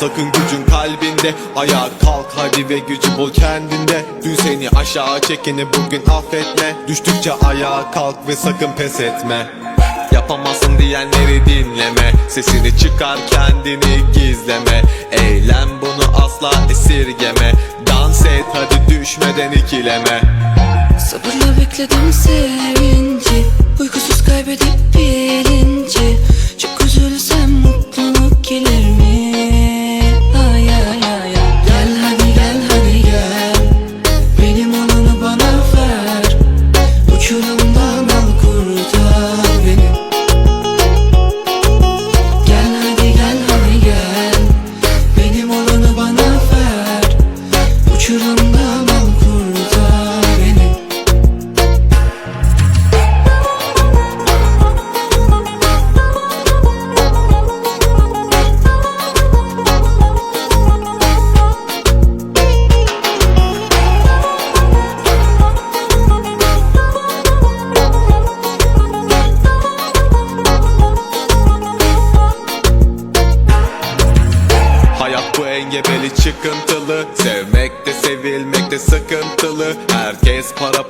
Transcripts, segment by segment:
sakın gücün kalbinde. Ayağa kalk hadi ve gücü bul kendinde. Dün seni aşağı çekeni bugün affetme. Düştükçe ayağa kalk ve sakın pes etme. Yapamazsın diyenleri dinleme. Sesini çıkar kendini gizleme. Eylem bunu asla esirgeme. Dans et hadi düşmeden ikileme. Sabırla bekledim sevinci Uykusuz kaybedip bilinci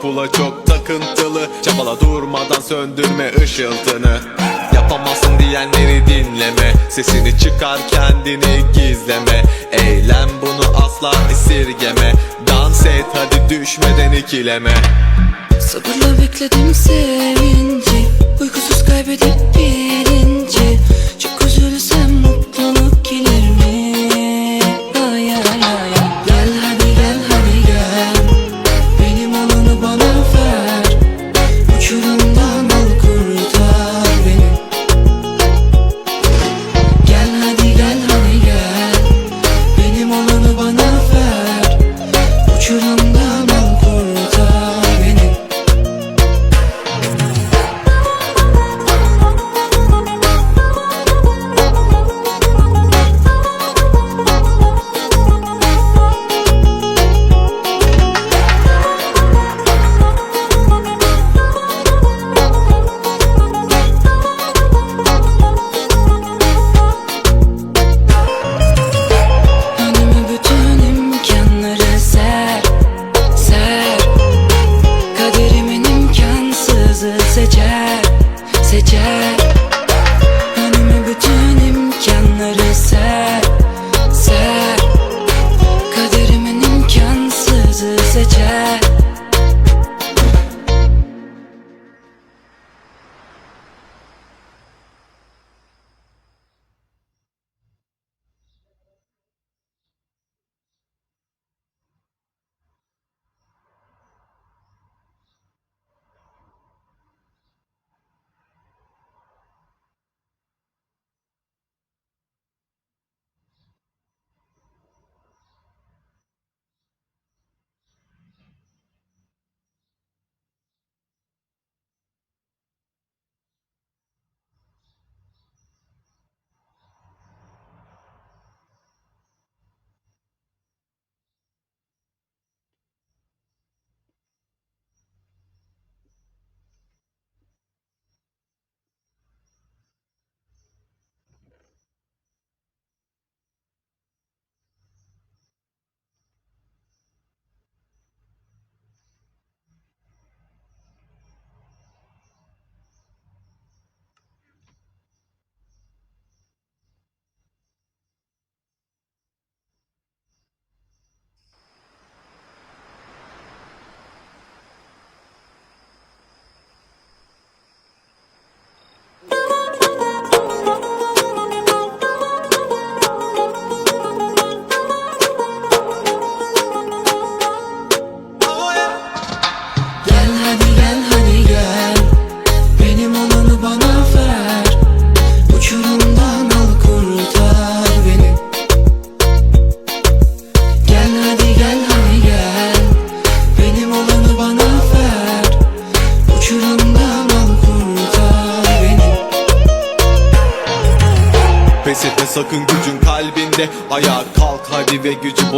Pula çok takıntılı. Çabala durmadan söndürme ışıltını. Yapamazsın diyenleri dinleme. Sesini çıkar kendini gizleme. Eylem bunu asla esirgeme. Dans et hadi düşmeden ikileme. Sabırla bekledim sevinci. Uykusuz kaybedip bilinci Çok üzülsem mutluluk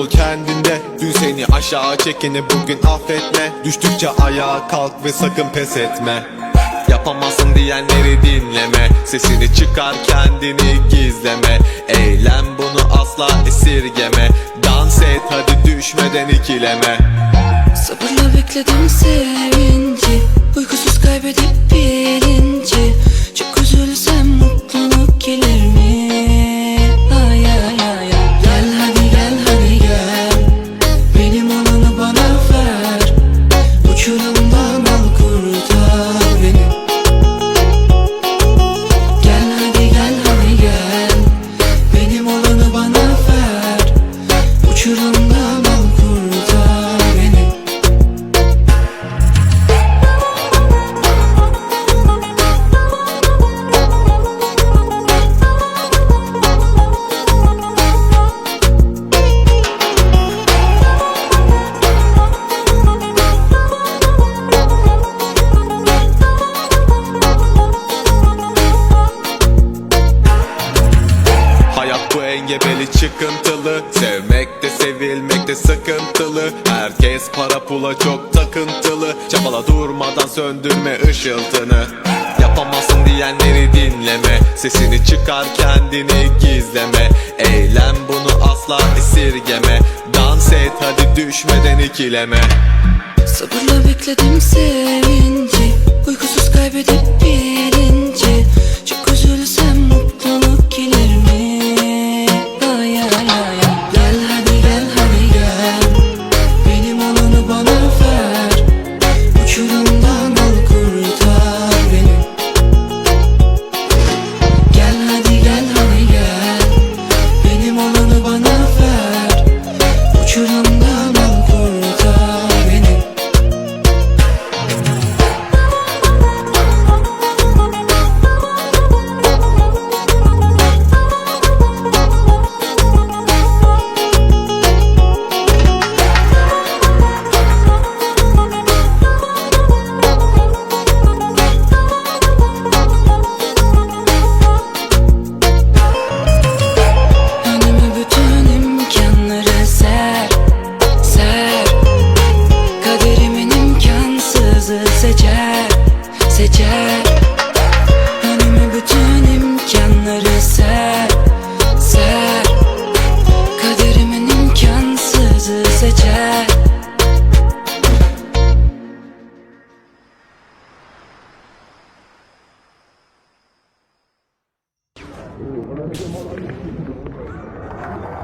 bul kendinde Dün seni aşağı çekeni bugün affetme. Düştükçe ayağa kalk ve sakın pes etme. Yapamazsın diyenleri dinleme. Sesini çıkar kendini gizleme. Eylem bunu asla esirgeme. Dans et hadi düşmeden ikileme. Sabırla bekledim sevinci. Uykusuz kaybedip bilinci Çok üzülsem mutluluk sıkıntılı. Herkes para pula çok takıntılı. Çabala durmadan söndürme ışıltını. Yapamazsın diyenleri dinleme. Sesini çıkar kendini gizleme. Eylem bunu asla esirgeme. Dans et hadi düşmeden ikileme. Sabırla bekledim sevinci. Uykusuz kaybedip bilinci Çok üzülsem mutluluk gelir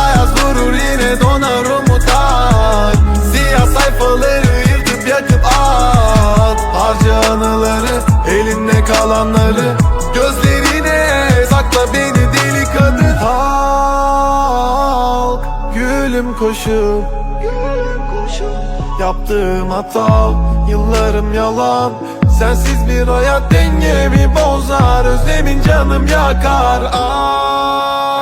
Ayaz vurur yine donar umutlar Siyah sayfaları yırtıp yakıp at. Harca anıları elinde kalanları. Gözlerine sakla beni deli kadın. Halk gülüm koşup Yaptığım hata yıllarım yalan. Sensiz bir hayat dengemi bozar. Özlemin canım yakar. Aa,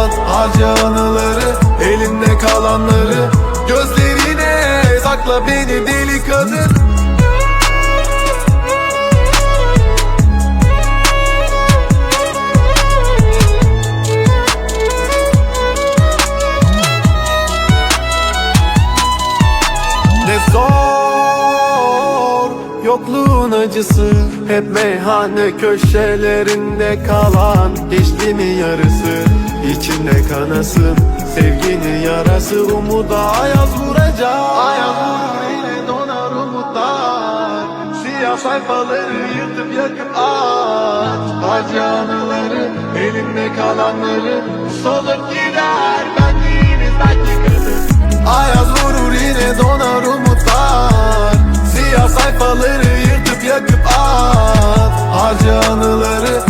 at Harca anıları Elimde kalanları. Gözlerine sakla beni deli kadın. Zor Yokluğun acısı. Hep meyhane köşelerinde kalan Geçti mi yarısı içinde kanasın Sevginin yarası umuda ayaz vuracak. Ayaz vurur yine donar umutlar. Siyah sayfaları yırtıp yakıp at Acı anıları elinde kalanları Solup gider. Benliğiniz belki kadın Ayaz vurur yine donar umutlar. Siyah sayfaları yırtıp yakıp at Acı anıları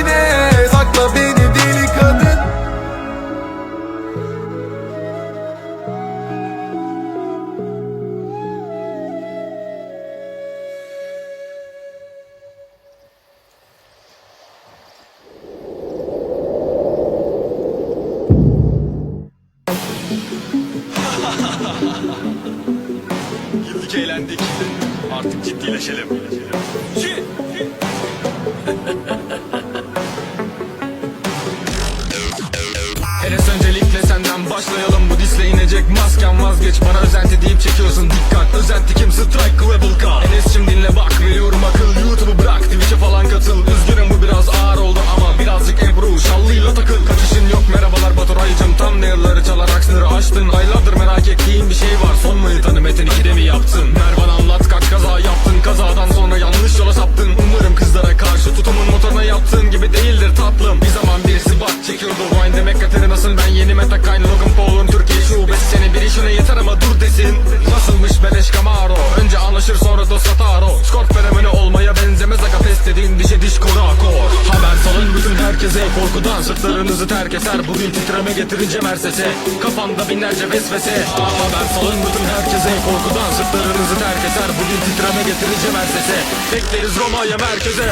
disle inecek masken vazgeç Bana özenti deyip çekiyorsun dikkat. Özenti kim? Strike rebel call Enes'cim dinle bak veriyorum akıl. YouTube'u bırak Twitch'e falan katıl. Üzgünüm bu biraz ağır oldu ama Birazcık Ebru şallıyla takıl. Kaçışın yok merhabalar Baturay'cım Tam nail'ları çalarak sınırı aştın. Aylardır merak ettiğim bir şey var. Son manitanı Metin 2'de mi yaptın? Mervan anlat kaç kaza yaptın. Kazadan sonra yanlış yola saptın. Umarım kızlara karşı tutumun motoruna yaptığın gibi değildir tatlım. Bir zaman birisi bak çekiyordu. Wine demek Katerina'sın ben yeni meta kayn Logan Paul'un Türkiye şubesi Seni bir işine yeter ama dur desin. Nasılmış beleş Camaro? Önce anlaşır sonra dost Sataro Skort fenomeni olmaya benzemez aga pes dediğin dişe diş koru akor. Haber salın bütün herkese korkudan Sırtlarınızı terk eser. Bugün titreme getirince Mercedes'e Kafanda binlerce vesvese. Haber salın bütün herkese korkudan Sırtlarınızı terk eser. Bugün titreme getirince Mercedes'e Bekleriz Roma'ya merkeze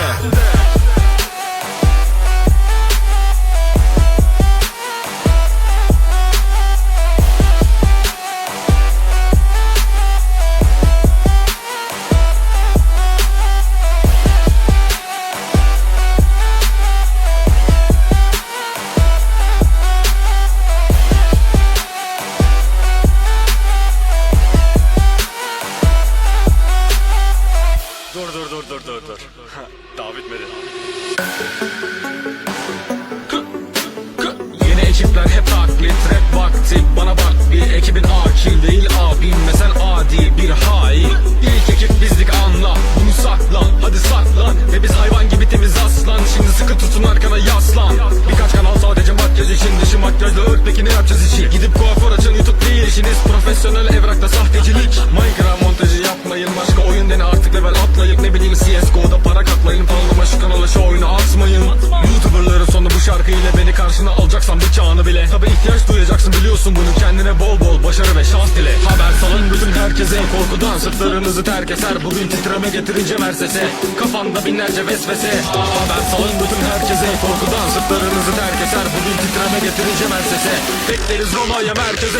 Sırtlarınızı terk eser Bugün titreme getirince Mercedes'e. Kafanda binlerce vesvese. Haber salın bütün herkese korkudan Sırtlarınızı terk eser Bugün titreme getirince Mercedes'e. Bekleriz Roma'ya merkeze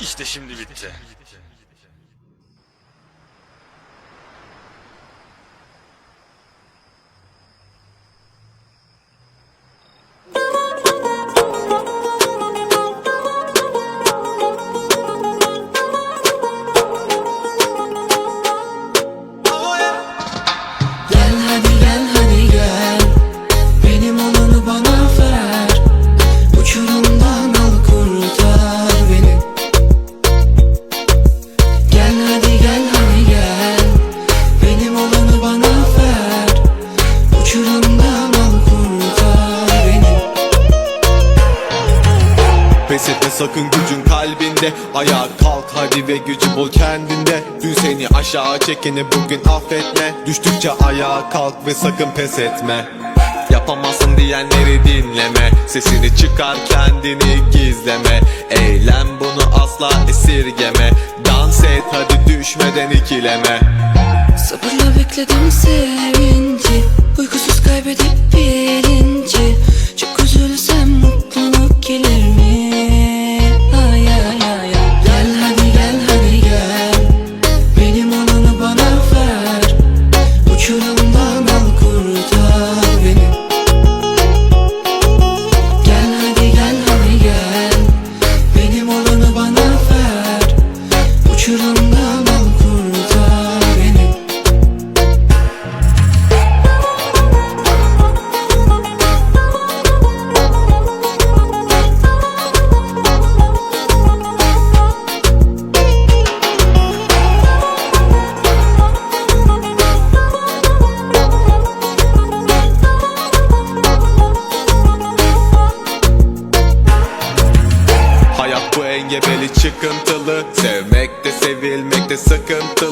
İşte şimdi bitti. Kalbinde Ayağa kalk hadi ve gücü bul kendinde. Dün seni aşağı çekeni bugün affetme. Düştükçe ayağa kalk ve sakın pes etme. Yapamazsın diyenleri dinleme. Sesini çıkar kendini gizleme. Eylem bunu asla esirgeme. Dans et hadi düşmeden ikileme. Sabırla bekledim sevinci. Uykusuz kaybedip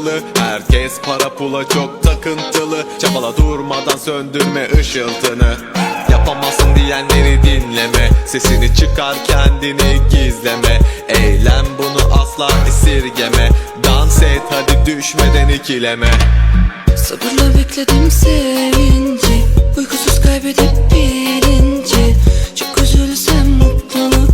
takıntılı. Herkes para pula çok takıntılı. Çabala durmadan söndürme ışıltını. Yapamazsın diyenleri dinleme. Sesini çıkar kendini gizleme. Eylem bunu asla esirgeme. Dans et hadi düşmeden ikileme. Sabırla bekledim sevinci. Uykusuz kaybedip bilinci Çok üzülsem mutluluk